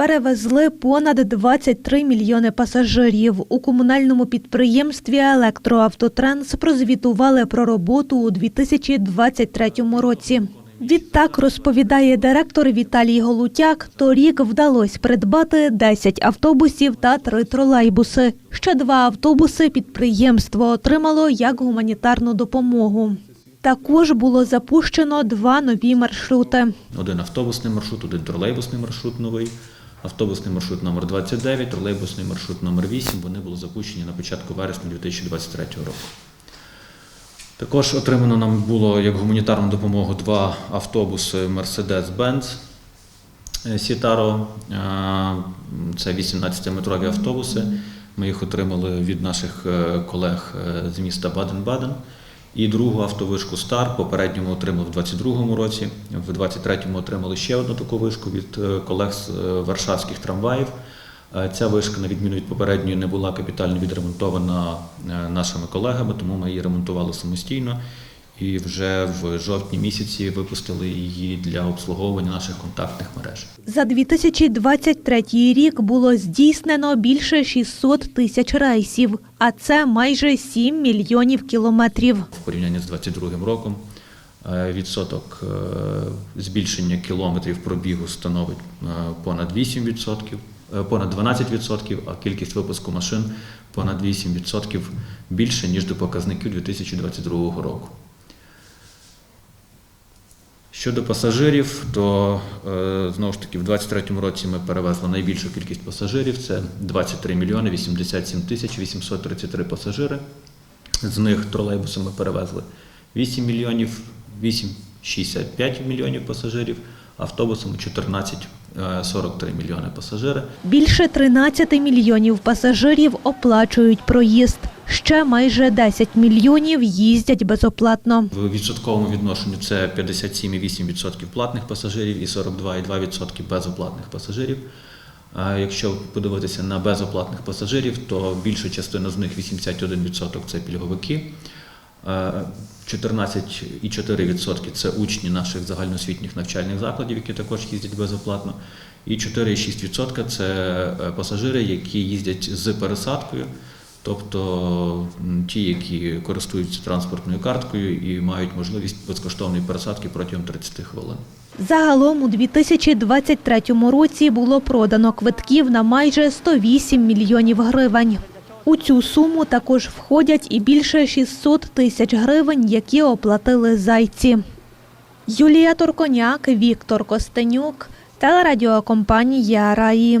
перевезли понад 23 мільйони пасажирів. У комунальному підприємстві Електроавтотранс прозвітували про роботу у 2023 році. Відтак розповідає директор Віталій Голутяк, торік вдалося придбати 10 автобусів та 3 тролейбуси. Ще два автобуси підприємство отримало як гуманітарну допомогу. Також було запущено два нові маршрути. Один автобусний маршрут, один тролейбусний маршрут новий, автобусний маршрут номер 29, тролейбусний маршрут номер 8. Вони були запущені на початку вересня 2023 року. Також отримано нам було як гуманітарну допомогу два автобуси Mercedes-Benz Сітаро. Це 18-метрові автобуси. Ми їх отримали від наших е, колег е, з міста Баден-Баден. І другу автовишку Стар попередньому отримали в 22-му році. В 23-му отримали ще одну таку вишку від е, колег з е, варшавських трамваїв. Е, Ця вишка, на відміну від попередньої, не була капітально відремонтована нашими колегами, тому ми її ремонтували самостійно. І вже в жовтні місяці випустили її для обслуговування наших контактних мереж. За 2023 рік було здійснено більше 600 тисяч рейсів, а це майже 7 мільйонів кілометрів. в порівнянні з 2022 роком. Е, Відсоток е, збільшення кілометрів пробігу становить е, понад 8%, е, понад 12%, а кількість випуску машин понад 8% більше, ніж до показників 2022 року. Щодо пасажирів, то е, знову ж таки в 2023 році ми перевезли найбільшу кількість пасажирів. Це 23 мільйони 87 тисяч 833 пасажири. З них тролейбуси ми перевезли 8 мільйонів, 8,65 мільйонів пасажирів, автобусами 14,43 мільйони пасажири. Більше 13 мільйонів пасажирів оплачують проїзд. Ще майже 10 мільйонів їздять безоплатно. В відсотковому відношенню це 57,8% платних пасажирів і 42,2% безоплатних пасажирів. А якщо подивитися на безоплатних пасажирів, то більша частина з них 81% це пільговики, е, 14,4% це учні наших загальноосвітніх навчальних закладів, які також їздять безоплатно, і 4,6% це е, пасажири, які їздять з пересадкою. Тобто ті, які користуються транспортною карткою і мають можливість безкоштовної пересадки протягом 30 хвилин. Загалом у 2023 році було продано квитків на майже 108 мільйонів гривень. У цю суму також входять і більше 600 тисяч гривень, які оплатили зайці. Юлія Турконяк, Віктор Костенюк, телерадіокомпанія Раї.